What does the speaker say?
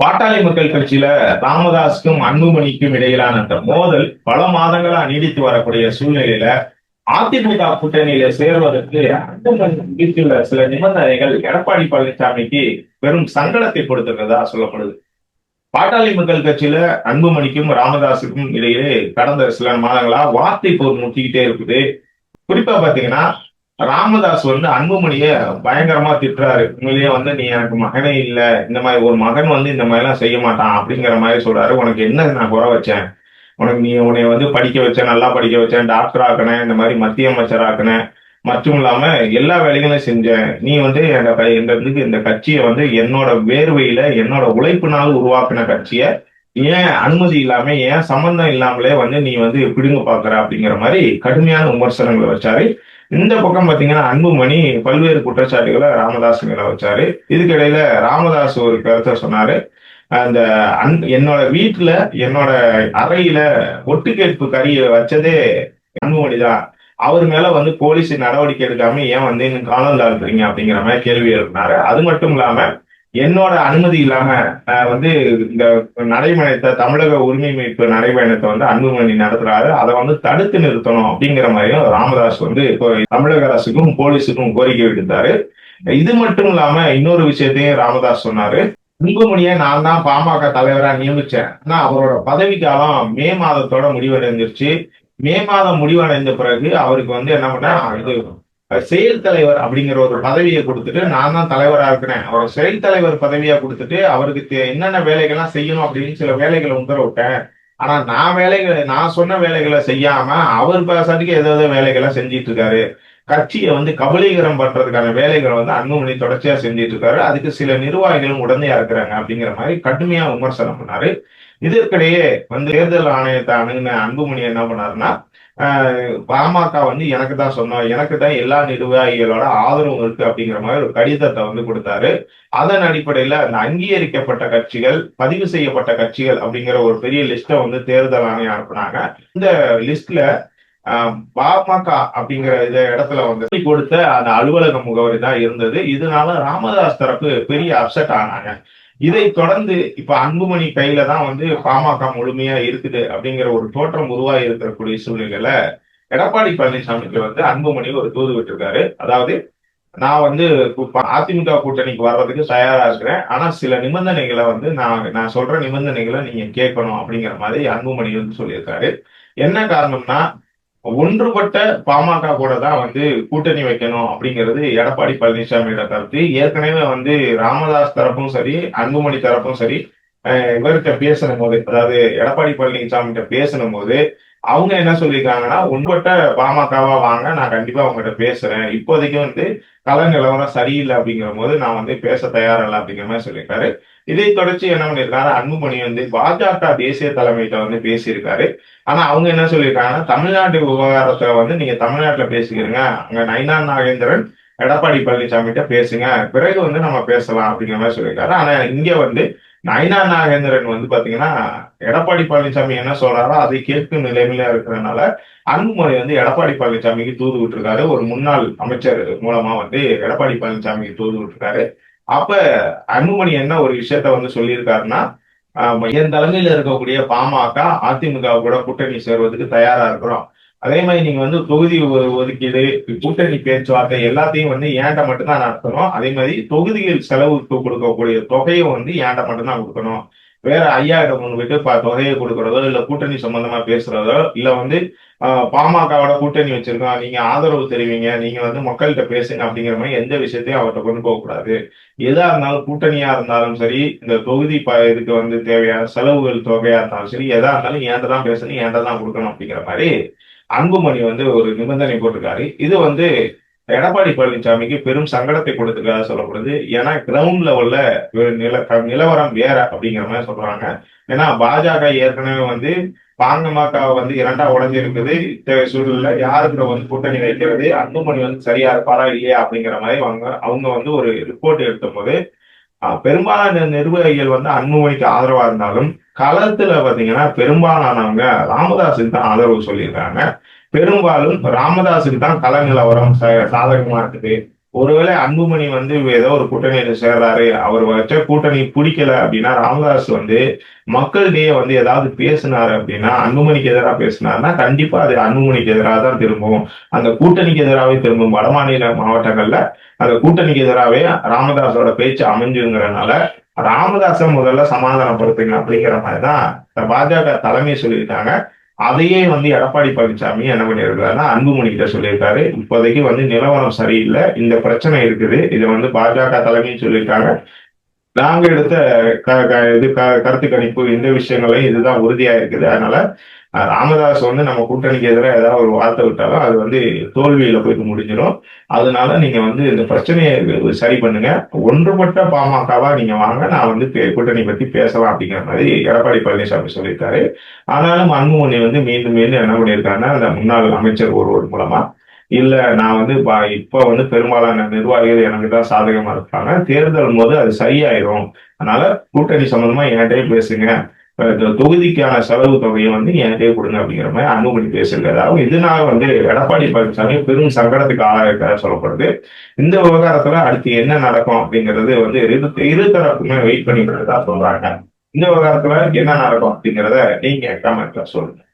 பாட்டாளி மக்கள் கட்சியில ராமதாஸுக்கும் அன்புமணிக்கும் இடையிலான அந்த மோதல் பல மாதங்களா நீடித்து வரக்கூடிய சூழ்நிலையில அதிமுக கூட்டணியில சேர்வதற்கு அன்புமணி விதித்துள்ள சில நிபந்தனைகள் எடப்பாடி பழனிசாமிக்கு பெரும் சங்கடத்தை கொடுத்திருக்கிறதா சொல்லப்படுது. பாட்டாளி மக்கள் கட்சியில அன்புமணிக்கும் ராமதாஸுக்கும் இடையே கடந்த சில மாதங்களா வார்த்தை போர் முட்டிக்கிட்டே இருக்குது. குறிப்பா பாத்தீங்கன்னா ராமதாஸ் வந்து அன்புமணிய பயங்கரமா திட்டுறாரு. உண்மையிலேயே வந்து நீ எனக்கு மகனே இல்ல. இந்த மாதிரி ஒரு மகன் வந்து இந்த மாதிரி எல்லாம் செய்ய மாட்டான் அப்படிங்கிற மாதிரி சொல்றாரு. உனக்கு என்ன நான் குறை வச்சேன்? உனக்கு நீ உன்னை வந்து படிக்க வச்சேன் நல்லா படிக்க வச்சேன் டாக்டர் ஆக்கினேன் இந்த மாதிரி மத்திய அமைச்சர் ஆக்கினேன். மற்றும் இல்லாம எல்லா வேலைகளும் செஞ்சேன். நீ வந்து எங்க எங்களுக்கு இந்த இந்த கட்சியை வந்து என்னோட வேர்வையில என்னோட உழைப்பினால் உருவாக்கின கட்சியை ஏன் அனுமதி இல்லாம ஏன் சம்பந்தம் இல்லாமலே வந்து நீ வந்து பிடுங்க பாக்குற? அப்படிங்கிற மாதிரி கடுமையான விமர்சனங்களை வச்சாரு. இந்த பக்கம் பாத்தீங்கன்னா அன்புமணி பல்வேறு குற்றச்சாட்டுகளை ராமதாஸ் மேல வச்சாரு. இதுக்கிடையில ராமதாஸ் ஒரு கருத்தை சொன்னாரு. அந்த அன் என்னோட வீட்டுல என்னோட அறையில ஒட்டு கேட்பு கறியை வச்சதே அன்புமணி தான். அவர் மேல வந்து போலீஸ் நடவடிக்கை எடுக்காம ஏன் வந்து இன்னும் காலம் தாழ்த்துறீங்க அப்படிங்கிற மாதிரி கேள்வி எழுப்பினாரு. அது மட்டும் இல்லாம என்னோட அனுமதி இல்லாம நான் வந்து இந்த நடைபயணத்தை தமிழக உரிமை மீட்பு நடைபயணத்தை வந்து அன்புமணி நடத்துறாரு. அதை வந்து தடுத்து நிறுத்தணும் அப்படிங்கிற மாதிரியும் ராமதாஸ் வந்து இப்போ தமிழக அரசுக்கும் போலீஸுக்கும் கோரிக்கை விடுத்தாரு. இது மட்டும் இல்லாம இன்னொரு விஷயத்தையும் ராமதாஸ் சொன்னாரு. அன்புமணியை நான் தான் பாமக தலைவரா நியமிச்சேன். ஆனா அவரோட பதவிக்காலம் மே மாதத்தோட முடிவடைஞ்சிருச்சு. மே மாதம் முடிவடைந்த பிறகு அவருக்கு வந்து என்ன பண்ண இது செயல் தலைவர் அப்படிங்கிற ஒரு பதவியை கொடுத்துட்டு நான் தான் தலைவரா இருக்கிறேன். அவரை செயல் தலைவர் பதவியா கொடுத்துட்டு அவருக்கு தே- என்னென்ன வேலைகள்லாம் செய்யணும் அப்படின்னு சில வேலைகளை உத்தரவிட்டேன். ஆனா நான் வேலைகளை நான் சொன்ன வேலைகளை செய்யாம அவர் பாசாட்டுக்கு ஏதோ ஏதோ வேலைகளை செஞ்சிட்டு இருக்காரு. கட்சியை வந்து கபலீகரம் பண்றதுக்கான வேலைகளை வந்து அன்புமணி தொடர்ச்சியா செஞ்சிட்டு இருக்காரு. அதுக்கு சில நிர்வாகிகளும் உடனே இருக்கிறாங்க அப்படிங்கிற மாதிரி கடுமையா விமர்சனம் பண்ணாரு. இதற்கிடையே வந்து தேர்தல் ஆணையத்தை அணுகின அன்புமணி என்ன பண்ணாருன்னா பாமக வந்து எனக்கு தான் சொன்னோம் எனக்கு தான் எல்லா நிர்வாகிகளோட ஆதரவு இருக்கு அப்படிங்கிற மாதிரி ஒரு கடிதத்தை வந்து கொடுத்தாரு. அதன் அடிப்படையில அந்த அங்கீகரிக்கப்பட்ட கட்சிகள் பதிவு செய்யப்பட்ட கட்சிகள் அப்படிங்கிற ஒரு பெரிய லிஸ்ட்டை வந்து தேர்தல் ஆணையம் அனுப்புனாங்க. இந்த லிஸ்ட்ல ஆஹ் பாமக அப்படிங்கிற இந்த இடத்துல வந்து கொடுத்த அந்த அலுவலக முகவரி தான் இருந்தது. இதனால ராமதாஸ் தரப்பு பெரிய அப்செட் ஆனாங்க. இதை தொடர்ந்து இப்ப அன்புமணி கையில தான் வந்து பாமக முழுமையா இருக்குது அப்படிங்கிற ஒரு தோற்றம் உருவாகி இருக்கக்கூடிய சூழ்நிலையில எடப்பாடி பழனிசாமிக்கு வந்து அன்புமணி ஒரு தூது விட்டுருக்காரு. அதாவது நான் வந்து அதிமுக கூட்டணிக்கு வர்றதுக்கு தயாரா இருக்கிறேன். ஆனா சில நிபந்தனைகளை வந்து நான் நான் சொல்ற நிபந்தனைகளை நீங்க கேட்கணும் அப்படிங்கிற மாதிரி அன்புமணி வந்து சொல்லியிருக்காரு. என்ன காரணம்னா ஒன்றுபட்ட பாமக கூட தான் வந்து கூட்டணி வைக்கணும் அப்படிங்கிறது எடப்பாடி பழனிசாமியோட கருத்து. ஏற்கனவே வந்து ராமதாஸ் தரப்பும் சரி அன்புமணி தரப்பும் சரி இவர்கிட்ட பேசணும் போது அதாவது எடப்பாடி பழனிசாமி கிட்ட பேசணும் போது அவங்க என்ன சொல்லியிருக்காங்கன்னா ஒன்றுபட்ட பாமகவா வாங்க நான் கண்டிப்பா அவங்ககிட்ட பேசுறேன். இப்போதைக்கு வந்து கல நிலவரம் சரியில்லை அப்படிங்கிற போது நான் வந்து பேச தயாரில்லை அப்படிங்கிற மாதிரி சொல்லியிருக்காரு. இதை தொடர்ச்சி என்ன பண்ணியிருக்காரு? அன்புமணி வந்து பாஜக தேசிய தலைமையிட்ட வந்து பேசியிருக்காரு. ஆனா அவங்க என்ன சொல்லியிருக்காங்கன்னா தமிழ்நாட்டு விவகாரத்துல வந்து நீங்க தமிழ்நாட்டுல பேசிக்கிறீங்க அங்க நைனா நாகேந்திரன் எடப்பாடி பழனிசாமிகிட்ட பேசுங்க. பிறகு வந்து நம்ம பேசலாம் அப்படிங்கிற மாதிரி சொல்லியிருக்காரு. ஆனா இங்க வந்து நயனா நாகேந்திரன் வந்து பாத்தீங்கன்னா எடப்பாடி பழனிசாமி என்ன சொல்றாரோ அதை கேட்கும் நிலைமையில இருக்கிறதுனால அன்புமணி வந்து எடப்பாடி பழனிசாமிக்கு தூது விட்டுருக்காரு. ஒரு முன்னாள் அமைச்சர் மூலமா வந்து எடப்பாடி பழனிசாமிக்கு தூது விட்டுருக்காரு. அப்ப அன்புமணி என்ன ஒரு விஷயத்த வந்து சொல்லியிருக்காருன்னா என் தலைமையில இருக்கக்கூடிய பாமக அதிமுக கூட கூட்டணி சேர்வதற்கு தயாரா இருக்கிறோம். அதே மாதிரி நீங்க வந்து தொகுதி ஒதுக்கீடு கூட்டணி பேச்சுவார்த்தை எல்லாத்தையும் வந்து ஏன்ட மட்டும்தான் நடத்தணும். அதே மாதிரி தொகுதிகள் செலவுக்கு கொடுக்கக்கூடிய தொகையை வந்து ஏன்ட மட்டும்தான் கொடுக்கணும். வேற ஐயாயிரம் கொண்டு போயிட்டு தொகையை கொடுக்கறதோ இல்ல கூட்டணி சம்பந்தமா பேசுறதோ இல்ல வந்து பாமகவோட கூட்டணி வச்சிருக்கோம். நீங்க ஆதரவு தெரிவிங்க. நீங்க வந்து மக்கள்கிட்ட பேசுங்க அப்படிங்கிற மாதிரி எந்த விஷயத்தையும் அவர்கிட்ட கொண்டு போக கூடாது. எதா இருந்தாலும் கூட்டணியா இருந்தாலும் சரி இந்த தொகுதி ப இதுக்கு வந்து தேவையான செலவுகள் தொகையா இருந்தாலும் சரி எதா இருந்தாலும் ஏன்ட்ட தான் பேசணும் ஏன்ட்ட தான் கொடுக்கணும் அப்படிங்கிற மாதிரி அன்புமணி வந்து ஒரு நிபந்தனை போட்டிருக்காரு. இது வந்து எடப்பாடி பழனிசாமிக்கு பெரும் சங்கடத்தை கொடுத்துருக்கா சொல்லப்படுது. ஏன்னா கிரவுண்ட் லெவல்ல நில நிலவரம் வேற அப்படிங்கிற மாதிரி சொல்றாங்க. ஏன்னா பாஜக ஏற்கனவே வந்து பாங்கமாக வந்து இரண்டா உடஞ்சிருக்குது. இத்தகைய சூழல்ல யாருக்கு வந்து கூட்டணி வைக்கிறது? அன்புமணி வந்து சரியா இருப்பாரா இல்லையா அப்படிங்கிற மாதிரி அவங்க அவங்க வந்து ஒரு ரிப்போர்ட் எடுத்த போது பெரும்பாலான நிர்வாகிகள் வந்து அன்புமணிக்கு ஆதரவா இருந்தாலும் களத்துல பாத்தீங்கன்னா பெரும்பாலானவங்க ராமதாஸுக்கு தான் ஆதரவு சொல்லியிருக்காங்க. பெரும்பாலும் ராமதாஸுக்கு தான் கள நிலவரம் சாதகமா இருக்குது. ஒருவேளை அன்புமணி வந்து ஏதோ ஒரு கூட்டணியில சேர்றாரு அவர் வச்ச கூட்டணி பிடிக்கல அப்படின்னா ராமதாஸ் வந்து மக்களிடையே வந்து ஏதாவது பேசினாரு அப்படின்னா அன்புமணிக்கு எதிராக பேசினாருன்னா கண்டிப்பா அது அன்புமணிக்கு எதிராக தான் திரும்பும். அந்த கூட்டணிக்கு எதிராகவே திரும்பும் வடமாநில மாவட்டங்கள்ல அந்த கூட்டணிக்கு எதிராகவே ராமதாஸோட பேச்சு அமைஞ்சுங்கிறனால ராமதாஸை முதல்ல சமாதானப்படுத்துங்க அப்படிங்கிற மாதிரி தான் பாஜக தலைமை சொல்லியிருக்காங்க. அதையே வந்து எடப்பாடி பழனிசாமி என்ன பண்ணியிருக்காருன்னா அன்புமணி கிட்ட சொல்லியிருக்காரு. இப்போதைக்கு வந்து நிலவரம் சரியில்லை. இந்த பிரச்சனை இருக்குது. இதை வந்து பாஜக தலைமையும் சொல்லியிருக்காங்க. நாங்க எடுத்த க- க- இது க- கருத்து கணிப்பு இந்த விஷயங்களையும் இதுதான் உறுதியா இருக்குது. அதனால ராமதாஸ் வந்து நம்ம கூட்டணிக்கு எதிராக ஏதாவது ஒரு வார்த்தை விட்டாலும் அது வந்து தோல்வியில போயிட்டு முடிஞ்சிடும் அதனால நீங்க வந்து இந்த பிரச்சனையை சரி பண்ணுங்க. ஒன்றுபட்ட பாமகவா நீங்க வாங்க. நான் வந்து பே- கூட்டணி பத்தி பேசலாம் அப்படிங்கிற மாதிரி எடப்பாடி பழனிசாமி சொல்லியிருக்காரு. ஆனாலும் அன்புமணி வந்து மீண்டும் மீண்டும் என்ன பண்ணியிருக்காருன்னா அந்த முன்னாள் அமைச்சர் ஒருவர் மூலமா இல்ல நான் வந்து பா- இப்ப வந்து பெரும்பாலான நிர்வாகிகள் எனக்கு தான் சாதகமா இருப்பாங்க. தேர்தல் போது அது சரியாயிரும். அதனால கூட்டணி சம்பந்தமா என்கிட்டயே பேசுங்க. இந்த தொகுதிக்கான செலவு தொகையை வந்து என்கிட்டயே கொடுங்க அப்படிங்கிற மாதிரி அன்புமணி பேசியிருக்காரு. இதனால வந்து எடப்பாடி பழனிசாமி பெரும் சங்கடத்துக்கு ஆளாக சொல்லப்படுது. இந்த விவகாரத்துல அடுத்து என்ன நடக்கும் அப்படிங்கிறது வந்து இரு இருதரப்புமே வெயிட் பண்ணிக்கிறதா சொல்றாங்க. இந்த விவகாரத்துல என்ன நடக்கும் அப்படிங்கிறத நீங்க கமெண்ட்ல சொல்லுங்க.